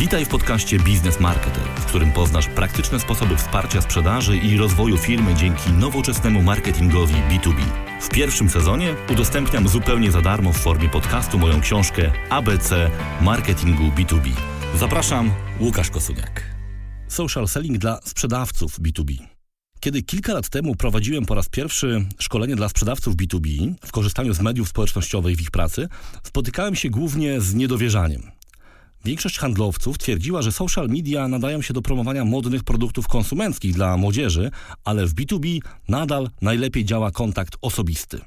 Witaj w podcaście Biznes Marketer, w którym poznasz praktyczne sposoby wsparcia sprzedaży i rozwoju firmy dzięki nowoczesnemu marketingowi B2B. W pierwszym sezonie udostępniam zupełnie za darmo w formie podcastu moją książkę ABC Marketingu B2B. Zapraszam, Łukasz Kosuniak. Social selling dla sprzedawców B2B. Kiedy kilka lat temu prowadziłem po raz pierwszy szkolenie dla sprzedawców B2B w korzystaniu z mediów społecznościowych w ich pracy, spotykałem się głównie z niedowierzaniem. Większość handlowców twierdziła, że social media nadają się do promowania modnych produktów konsumenckich dla młodzieży, ale w B2B nadal najlepiej działa kontakt osobisty.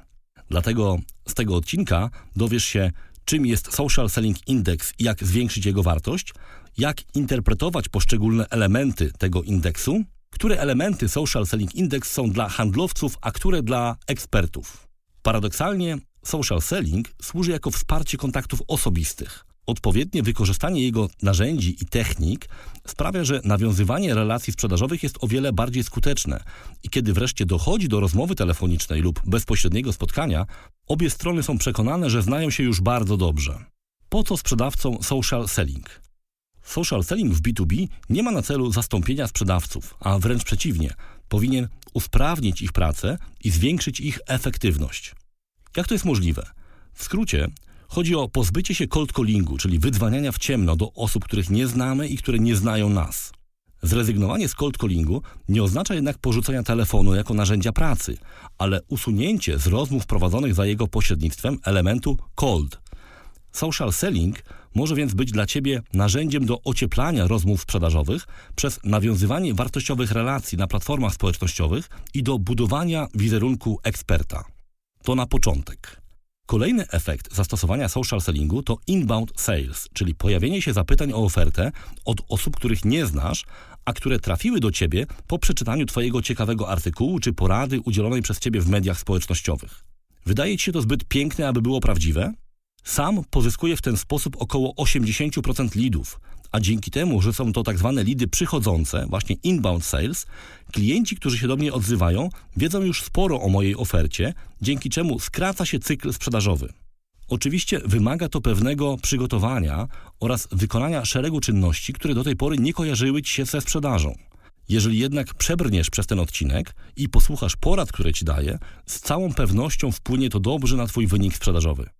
Dlatego z tego odcinka dowiesz się, czym jest Social Selling Index i jak zwiększyć jego wartość, jak interpretować poszczególne elementy tego indeksu, które elementy Social Selling Index są dla handlowców, a które dla ekspertów. Paradoksalnie, social selling służy jako wsparcie kontaktów osobistych. Odpowiednie wykorzystanie jego narzędzi i technik sprawia, że nawiązywanie relacji sprzedażowych jest o wiele bardziej skuteczne i kiedy wreszcie dochodzi do rozmowy telefonicznej lub bezpośredniego spotkania, obie strony są przekonane, że znają się już bardzo dobrze. Po co sprzedawcom social selling? Social selling w B2B nie ma na celu zastąpienia sprzedawców, a wręcz przeciwnie, powinien usprawnić ich pracę i zwiększyć ich efektywność. Jak to jest możliwe? W skrócie, chodzi o pozbycie się cold callingu, czyli wydzwaniania w ciemno do osób, których nie znamy i które nie znają nas. Zrezygnowanie z cold callingu nie oznacza jednak porzucenia telefonu jako narzędzia pracy, ale usunięcie z rozmów prowadzonych za jego pośrednictwem elementu cold. Social selling może więc być dla Ciebie narzędziem do ocieplania rozmów sprzedażowych przez nawiązywanie wartościowych relacji na platformach społecznościowych i do budowania wizerunku eksperta. To na początek. Kolejny efekt zastosowania social sellingu to inbound sales, czyli pojawienie się zapytań o ofertę od osób, których nie znasz, a które trafiły do Ciebie po przeczytaniu Twojego ciekawego artykułu czy porady udzielonej przez Ciebie w mediach społecznościowych. Wydaje Ci się to zbyt piękne, aby było prawdziwe? Sam pozyskuję w ten sposób około 80% lidów, a dzięki temu, że są to tak zwane lidy przychodzące, właśnie inbound sales, klienci, którzy się do mnie odzywają, wiedzą już sporo o mojej ofercie, dzięki czemu skraca się cykl sprzedażowy. Oczywiście wymaga to pewnego przygotowania oraz wykonania szeregu czynności, które do tej pory nie kojarzyły Ci się ze sprzedażą. Jeżeli jednak przebrniesz przez ten odcinek i posłuchasz porad, które Ci daję, z całą pewnością wpłynie to dobrze na Twój wynik sprzedażowy.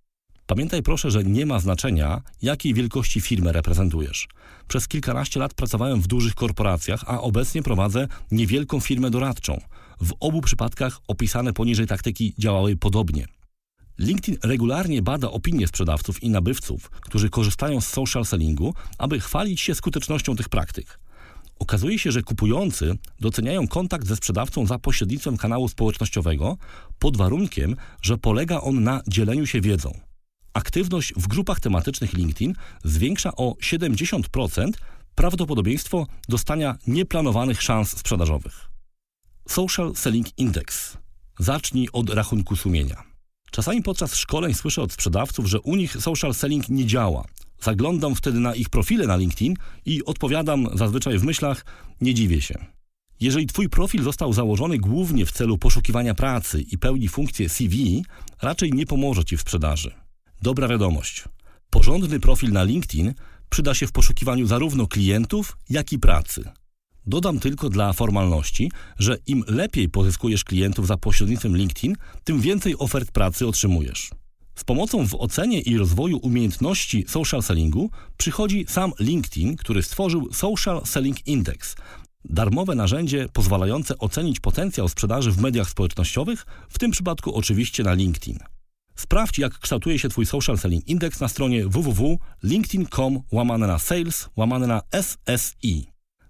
Pamiętaj proszę, że nie ma znaczenia, jakiej wielkości firmę reprezentujesz. Przez kilkanaście lat pracowałem w dużych korporacjach, a obecnie prowadzę niewielką firmę doradczą. W obu przypadkach opisane poniżej taktyki działały podobnie. LinkedIn regularnie bada opinie sprzedawców i nabywców, którzy korzystają z social sellingu, aby chwalić się skutecznością tych praktyk. Okazuje się, że kupujący doceniają kontakt ze sprzedawcą za pośrednictwem kanału społecznościowego pod warunkiem, że polega on na dzieleniu się wiedzą. Aktywność w grupach tematycznych LinkedIn zwiększa o 70% prawdopodobieństwo dostania nieplanowanych szans sprzedażowych. Social Selling Index. Zacznij od rachunku sumienia. Czasami podczas szkoleń słyszę od sprzedawców, że u nich social selling nie działa. Zaglądam wtedy na ich profile na LinkedIn i odpowiadam zazwyczaj w myślach: Nie dziwię się. Jeżeli Twój profil został założony głównie w celu poszukiwania pracy i pełni funkcję CV, raczej nie pomoże Ci w sprzedaży. Dobra wiadomość. Porządny profil na LinkedIn przyda się w poszukiwaniu zarówno klientów, jak i pracy. Dodam tylko dla formalności, że im lepiej pozyskujesz klientów za pośrednictwem LinkedIn, tym więcej ofert pracy otrzymujesz. Z pomocą w ocenie i rozwoju umiejętności social sellingu przychodzi sam LinkedIn, który stworzył Social Selling Index, darmowe narzędzie pozwalające ocenić potencjał sprzedaży w mediach społecznościowych, w tym przypadku oczywiście na LinkedIn. Sprawdź, jak kształtuje się Twój social selling index na stronie www.linkedin.com łamane na sales łamane na SSI.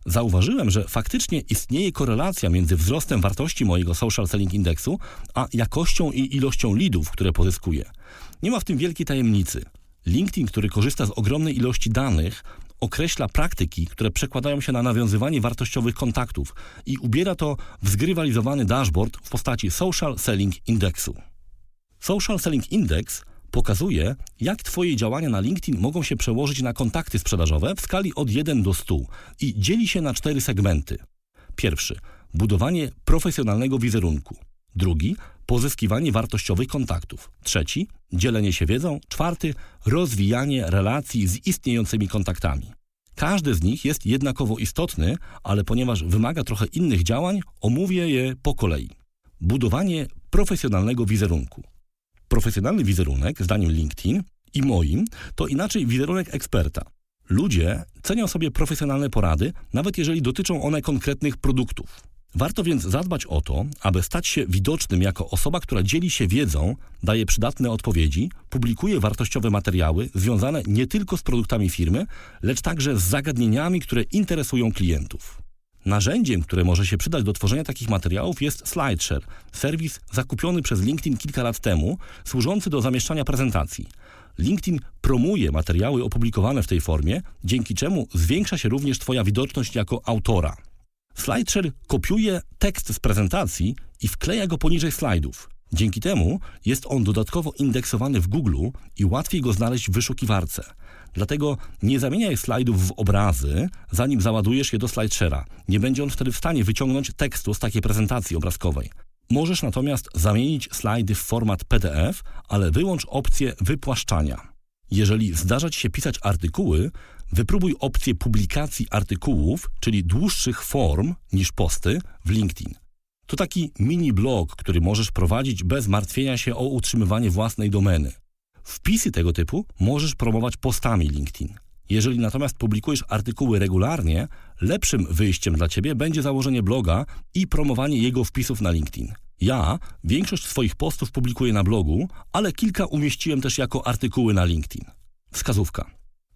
Zauważyłem, że faktycznie istnieje korelacja między wzrostem wartości mojego social selling indeksu, a jakością i ilością leadów, które pozyskuję. Nie ma w tym wielkiej tajemnicy. LinkedIn, który korzysta z ogromnej ilości danych, określa praktyki, które przekładają się na nawiązywanie wartościowych kontaktów i ubiera to w zgrywalizowany dashboard w postaci Social Selling Indexu. Social Selling Index pokazuje, jak Twoje działania na LinkedIn mogą się przełożyć na kontakty sprzedażowe w skali od 1 do 100 i dzieli się na cztery segmenty. Pierwszy budowanie profesjonalnego wizerunku. Drugi pozyskiwanie wartościowych kontaktów. Trzeci dzielenie się wiedzą. Czwarty rozwijanie relacji z istniejącymi kontaktami. Każdy z nich jest jednakowo istotny, ale ponieważ wymaga trochę innych działań, omówię je po kolei. Budowanie profesjonalnego wizerunku. Profesjonalny wizerunek, zdaniem LinkedIn i moim, to inaczej wizerunek eksperta. Ludzie cenią sobie profesjonalne porady, nawet jeżeli dotyczą one konkretnych produktów. Warto więc zadbać o to, aby stać się widocznym jako osoba, która dzieli się wiedzą, daje przydatne odpowiedzi, publikuje wartościowe materiały związane nie tylko z produktami firmy, lecz także z zagadnieniami, które interesują klientów. Narzędziem, które może się przydać do tworzenia takich materiałów jest SlideShare, serwis zakupiony przez LinkedIn kilka lat temu, służący do zamieszczania prezentacji. LinkedIn promuje materiały opublikowane w tej formie, dzięki czemu zwiększa się również Twoja widoczność jako autora. SlideShare kopiuje tekst z prezentacji i wkleja go poniżej slajdów. Dzięki temu jest on dodatkowo indeksowany w Google i łatwiej go znaleźć w wyszukiwarce. Dlatego nie zamieniaj slajdów w obrazy, zanim załadujesz je do SlideShare'a. Nie będzie on wtedy w stanie wyciągnąć tekstu z takiej prezentacji obrazkowej. Możesz natomiast zamienić slajdy w format PDF, ale wyłącz opcję wypłaszczania. Jeżeli zdarza Ci się pisać artykuły, wypróbuj opcję publikacji artykułów, czyli dłuższych form niż posty w LinkedIn. To taki mini blog, który możesz prowadzić bez martwienia się o utrzymywanie własnej domeny. Wpisy tego typu możesz promować postami LinkedIn. Jeżeli natomiast publikujesz artykuły regularnie, lepszym wyjściem dla Ciebie będzie założenie bloga i promowanie jego wpisów na LinkedIn. Ja większość swoich postów publikuję na blogu, ale kilka umieściłem też jako artykuły na LinkedIn. Wskazówka.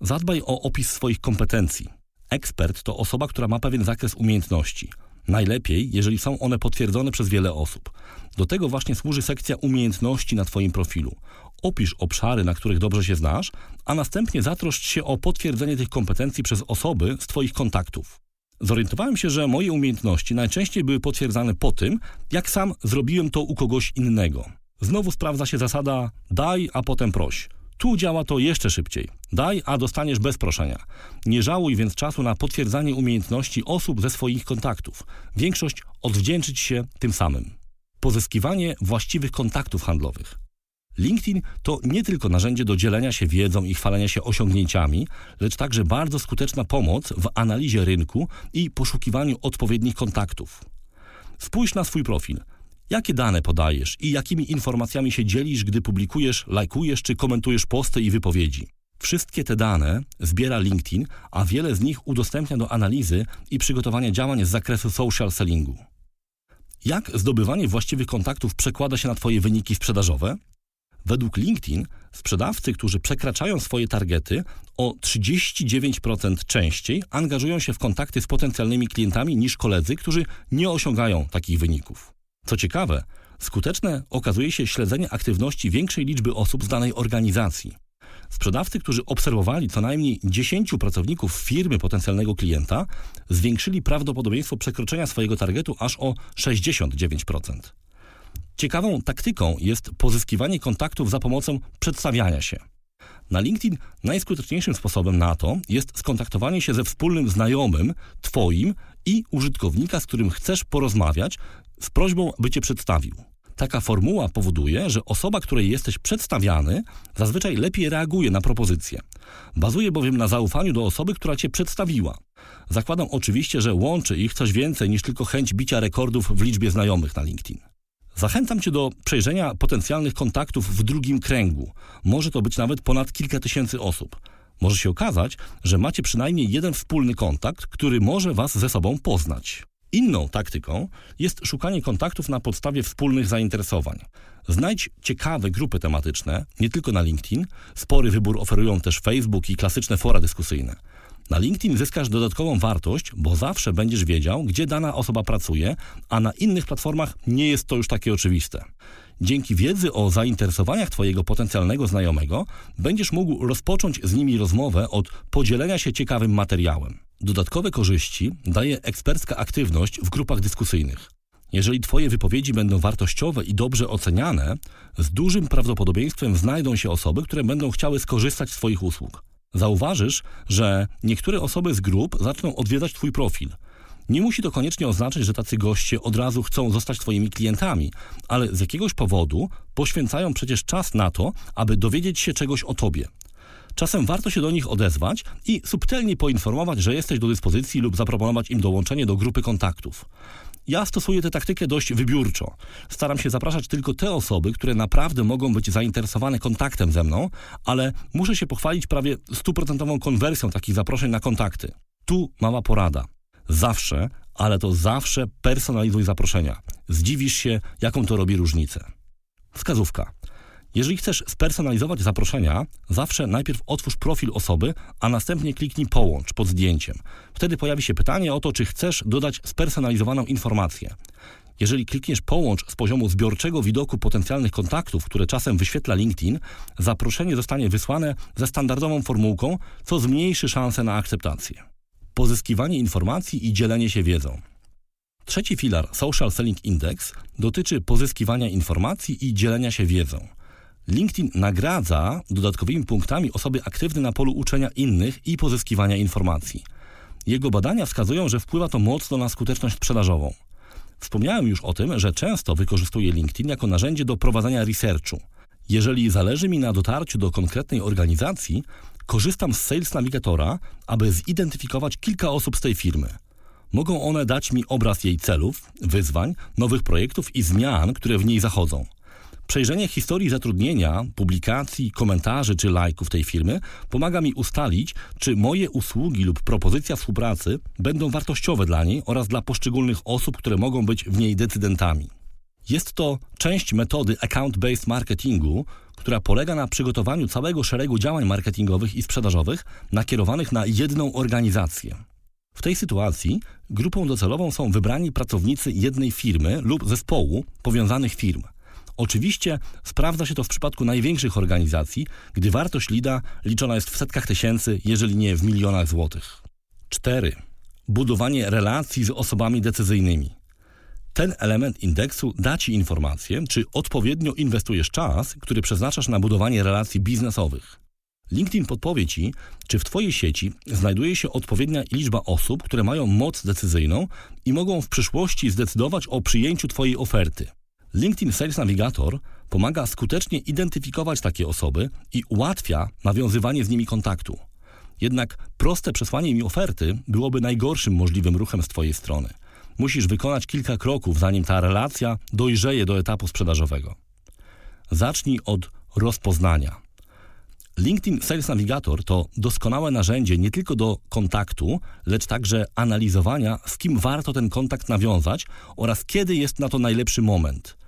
Zadbaj o opis swoich kompetencji. Ekspert to osoba, która ma pewien zakres umiejętności. Najlepiej, jeżeli są one potwierdzone przez wiele osób. Do tego właśnie służy sekcja umiejętności na Twoim profilu. Opisz obszary, na których dobrze się znasz, a następnie zatroszcz się o potwierdzenie tych kompetencji przez osoby z Twoich kontaktów. Zorientowałem się, że moje umiejętności najczęściej były potwierdzane po tym, jak sam zrobiłem to u kogoś innego. Znowu sprawdza się zasada daj, a potem proś. Tu działa to jeszcze szybciej. Daj, a dostaniesz bez proszenia. Nie żałuj więc czasu na potwierdzanie umiejętności osób ze swoich kontaktów. Większość odwdzięczyć się tym samym. Pozyskiwanie właściwych kontaktów handlowych. LinkedIn to nie tylko narzędzie do dzielenia się wiedzą i chwalenia się osiągnięciami, lecz także bardzo skuteczna pomoc w analizie rynku i poszukiwaniu odpowiednich kontaktów. Spójrz na swój profil. Jakie dane podajesz i jakimi informacjami się dzielisz, gdy publikujesz, lajkujesz czy komentujesz posty i wypowiedzi? Wszystkie te dane zbiera LinkedIn, a wiele z nich udostępnia do analizy i przygotowania działań z zakresu social sellingu. Jak zdobywanie właściwych kontaktów przekłada się na Twoje wyniki sprzedażowe? Według LinkedIn sprzedawcy, którzy przekraczają swoje targety, o 39% częściej angażują się w kontakty z potencjalnymi klientami niż koledzy, którzy nie osiągają takich wyników. Co ciekawe, skuteczne okazuje się śledzenie aktywności większej liczby osób z danej organizacji. Sprzedawcy, którzy obserwowali co najmniej 10 pracowników firmy potencjalnego klienta, zwiększyli prawdopodobieństwo przekroczenia swojego targetu aż o 69%. Ciekawą taktyką jest pozyskiwanie kontaktów za pomocą przedstawiania się. Na LinkedIn najskuteczniejszym sposobem na to jest skontaktowanie się ze wspólnym znajomym, Twoim i użytkownika, z którym chcesz porozmawiać, z prośbą, by Cię przedstawił. Taka formuła powoduje, że osoba, której jesteś przedstawiany, zazwyczaj lepiej reaguje na propozycję. Bazuje bowiem na zaufaniu do osoby, która Cię przedstawiła. Zakładam oczywiście, że łączy ich coś więcej niż tylko chęć bicia rekordów w liczbie znajomych na LinkedIn. Zachęcam Cię do przejrzenia potencjalnych kontaktów w drugim kręgu. Może to być nawet ponad kilka tysięcy osób. Może się okazać, że macie przynajmniej jeden wspólny kontakt, który może Was ze sobą poznać. Inną taktyką jest szukanie kontaktów na podstawie wspólnych zainteresowań. Znajdź ciekawe grupy tematyczne, nie tylko na LinkedIn. Spory wybór oferują też Facebook i klasyczne fora dyskusyjne. Na LinkedIn zyskasz dodatkową wartość, bo zawsze będziesz wiedział, gdzie dana osoba pracuje, a na innych platformach nie jest to już takie oczywiste. Dzięki wiedzy o zainteresowaniach Twojego potencjalnego znajomego będziesz mógł rozpocząć z nimi rozmowę od podzielenia się ciekawym materiałem. Dodatkowe korzyści daje ekspercka aktywność w grupach dyskusyjnych. Jeżeli Twoje wypowiedzi będą wartościowe i dobrze oceniane, z dużym prawdopodobieństwem znajdą się osoby, które będą chciały skorzystać z Twoich usług. Zauważysz, że niektóre osoby z grup zaczną odwiedzać Twój profil. Nie musi to koniecznie oznaczać, że tacy goście od razu chcą zostać Twoimi klientami, ale z jakiegoś powodu poświęcają przecież czas na to, aby dowiedzieć się czegoś o Tobie. Czasem warto się do nich odezwać i subtelnie poinformować, że jesteś do dyspozycji lub zaproponować im dołączenie do grupy kontaktów. Ja stosuję tę taktykę dość wybiórczo. Staram się zapraszać tylko te osoby, które naprawdę mogą być zainteresowane kontaktem ze mną, ale muszę się pochwalić prawie stuprocentową konwersją takich zaproszeń na kontakty. Tu mała porada. Zawsze, ale to zawsze personalizuj zaproszenia. Zdziwisz się, jaką to robi różnicę. Wskazówka. Jeżeli chcesz spersonalizować zaproszenia, zawsze najpierw otwórz profil osoby, a następnie kliknij połącz pod zdjęciem. Wtedy pojawi się pytanie o to, czy chcesz dodać spersonalizowaną informację. Jeżeli klikniesz połącz z poziomu zbiorczego widoku potencjalnych kontaktów, które czasem wyświetla LinkedIn, zaproszenie zostanie wysłane ze standardową formułką, co zmniejszy szanse na akceptację. Pozyskiwanie informacji i dzielenie się wiedzą. Trzeci filar Social Selling Index dotyczy pozyskiwania informacji i dzielenia się wiedzą. LinkedIn nagradza dodatkowymi punktami osoby aktywne na polu uczenia innych i pozyskiwania informacji. Jego badania wskazują, że wpływa to mocno na skuteczność sprzedażową. Wspomniałem już o tym, że często wykorzystuję LinkedIn jako narzędzie do prowadzenia researchu. Jeżeli zależy mi na dotarciu do konkretnej organizacji, korzystam z Sales Navigatora, aby zidentyfikować kilka osób z tej firmy. Mogą one dać mi obraz jej celów, wyzwań, nowych projektów i zmian, które w niej zachodzą. Przejrzenie historii zatrudnienia, publikacji, komentarzy czy lajków tej firmy pomaga mi ustalić, czy moje usługi lub propozycja współpracy będą wartościowe dla niej oraz dla poszczególnych osób, które mogą być w niej decydentami. Jest to część metody account-based marketingu, która polega na przygotowaniu całego szeregu działań marketingowych i sprzedażowych nakierowanych na jedną organizację. W tej sytuacji grupą docelową są wybrani pracownicy jednej firmy lub zespołu powiązanych firm. Oczywiście sprawdza się to w przypadku największych organizacji, gdy wartość lida liczona jest w setkach tysięcy, jeżeli nie w milionach złotych. 4. Budowanie relacji z osobami decyzyjnymi. Ten element indeksu da Ci informację, czy odpowiednio inwestujesz czas, który przeznaczasz na budowanie relacji biznesowych. LinkedIn podpowie Ci, czy w Twojej sieci znajduje się odpowiednia liczba osób, które mają moc decyzyjną i mogą w przyszłości zdecydować o przyjęciu Twojej oferty. LinkedIn Sales Navigator pomaga skutecznie identyfikować takie osoby i ułatwia nawiązywanie z nimi kontaktu. Jednak proste przesłanie im oferty byłoby najgorszym możliwym ruchem z Twojej strony. Musisz wykonać kilka kroków, zanim ta relacja dojrzeje do etapu sprzedażowego. Zacznij od rozpoznania. LinkedIn Sales Navigator to doskonałe narzędzie nie tylko do kontaktu, lecz także analizowania, z kim warto ten kontakt nawiązać oraz kiedy jest na to najlepszy moment.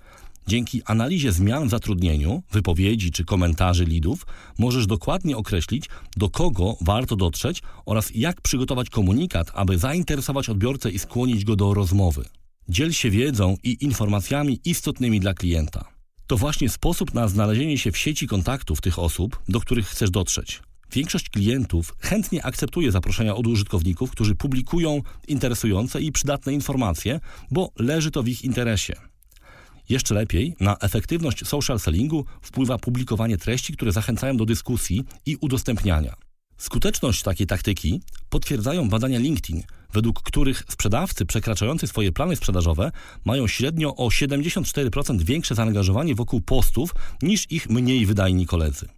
Dzięki analizie zmian w zatrudnieniu, wypowiedzi czy komentarzy lidów, możesz dokładnie określić, do kogo warto dotrzeć oraz jak przygotować komunikat, aby zainteresować odbiorcę i skłonić go do rozmowy. Dziel się wiedzą i informacjami istotnymi dla klienta. To właśnie sposób na znalezienie się w sieci kontaktów tych osób, do których chcesz dotrzeć. Większość klientów chętnie akceptuje zaproszenia od użytkowników, którzy publikują interesujące i przydatne informacje, bo leży to w ich interesie. Jeszcze lepiej na efektywność social sellingu wpływa publikowanie treści, które zachęcają do dyskusji i udostępniania. Skuteczność takiej taktyki potwierdzają badania LinkedIn, według których sprzedawcy przekraczający swoje plany sprzedażowe mają średnio o 74% większe zaangażowanie wokół postów niż ich mniej wydajni koledzy.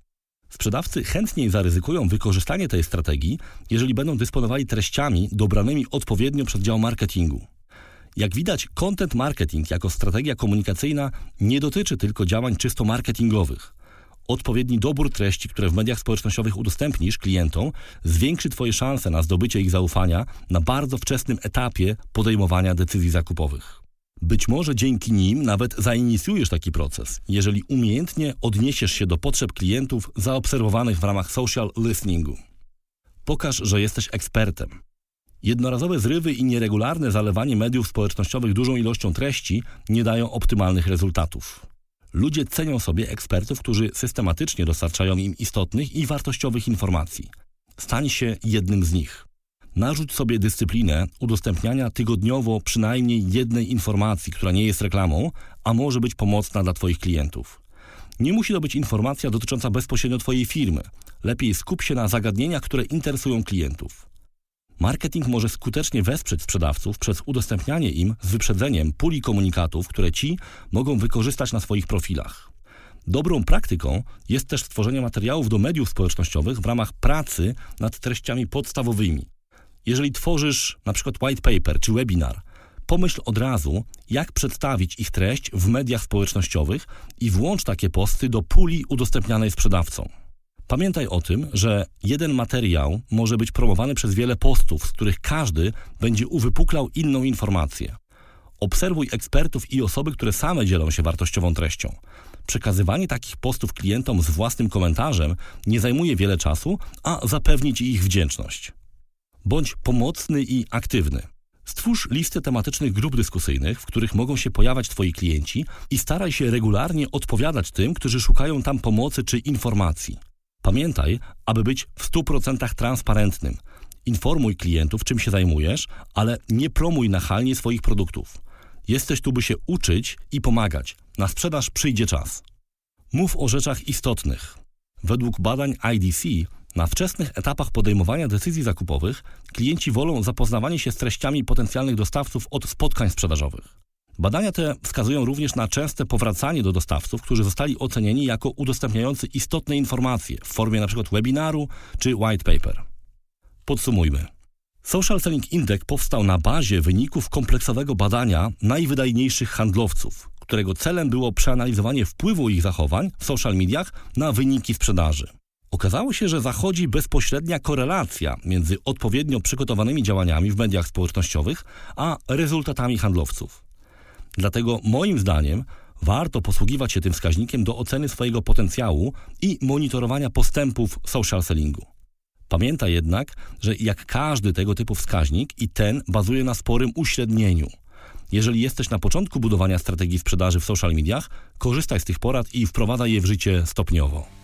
Sprzedawcy chętniej zaryzykują wykorzystanie tej strategii, jeżeli będą dysponowali treściami dobranymi odpowiednio przez dział marketingu. Jak widać, content marketing jako strategia komunikacyjna nie dotyczy tylko działań czysto marketingowych. Odpowiedni dobór treści, które w mediach społecznościowych udostępnisz klientom, zwiększy Twoje szanse na zdobycie ich zaufania na bardzo wczesnym etapie podejmowania decyzji zakupowych. Być może dzięki nim nawet zainicjujesz taki proces, jeżeli umiejętnie odniesiesz się do potrzeb klientów zaobserwowanych w ramach social listeningu. Pokaż, że jesteś ekspertem. Jednorazowe zrywy i nieregularne zalewanie mediów społecznościowych dużą ilością treści nie dają optymalnych rezultatów. Ludzie cenią sobie ekspertów, którzy systematycznie dostarczają im istotnych i wartościowych informacji. Stań się jednym z nich. Narzuć sobie dyscyplinę udostępniania tygodniowo przynajmniej jednej informacji, która nie jest reklamą, a może być pomocna dla Twoich klientów. Nie musi to być informacja dotycząca bezpośrednio Twojej firmy. Lepiej skup się na zagadnieniach, które interesują klientów. Marketing może skutecznie wesprzeć sprzedawców przez udostępnianie im z wyprzedzeniem puli komunikatów, które ci mogą wykorzystać na swoich profilach. Dobrą praktyką jest też stworzenie materiałów do mediów społecznościowych w ramach pracy nad treściami podstawowymi. Jeżeli tworzysz przykład white paper czy webinar, pomyśl od razu, jak przedstawić ich treść w mediach społecznościowych i włącz takie posty do puli udostępnianej sprzedawcą. Pamiętaj o tym, że jeden materiał może być promowany przez wiele postów, z których każdy będzie uwypuklał inną informację. Obserwuj ekspertów i osoby, które same dzielą się wartościową treścią. Przekazywanie takich postów klientom z własnym komentarzem nie zajmuje wiele czasu, a zapewni ci ich wdzięczność. Bądź pomocny i aktywny. Stwórz listę tematycznych grup dyskusyjnych, w których mogą się pojawiać Twoi klienci i staraj się regularnie odpowiadać tym, którzy szukają tam pomocy czy informacji. Pamiętaj, aby być w 100% transparentnym. Informuj klientów, czym się zajmujesz, ale nie promuj nachalnie swoich produktów. Jesteś tu, by się uczyć i pomagać. Na sprzedaż przyjdzie czas. Mów o rzeczach istotnych. Według badań IDC na wczesnych etapach podejmowania decyzji zakupowych klienci wolą zapoznawanie się z treściami potencjalnych dostawców od spotkań sprzedażowych. Badania te wskazują również na częste powracanie do dostawców, którzy zostali ocenieni jako udostępniający istotne informacje w formie np. webinaru czy white paper. Podsumujmy. Social Selling Index powstał na bazie wyników kompleksowego badania najwydajniejszych handlowców, którego celem było przeanalizowanie wpływu ich zachowań w social mediach na wyniki sprzedaży. Okazało się, że zachodzi bezpośrednia korelacja między odpowiednio przygotowanymi działaniami w mediach społecznościowych a rezultatami handlowców. Dlatego moim zdaniem warto posługiwać się tym wskaźnikiem do oceny swojego potencjału i monitorowania postępów social sellingu. Pamiętaj jednak, że jak każdy tego typu wskaźnik i ten bazuje na sporym uśrednieniu. Jeżeli jesteś na początku budowania strategii sprzedaży w social mediach, korzystaj z tych porad i wprowadzaj je w życie stopniowo.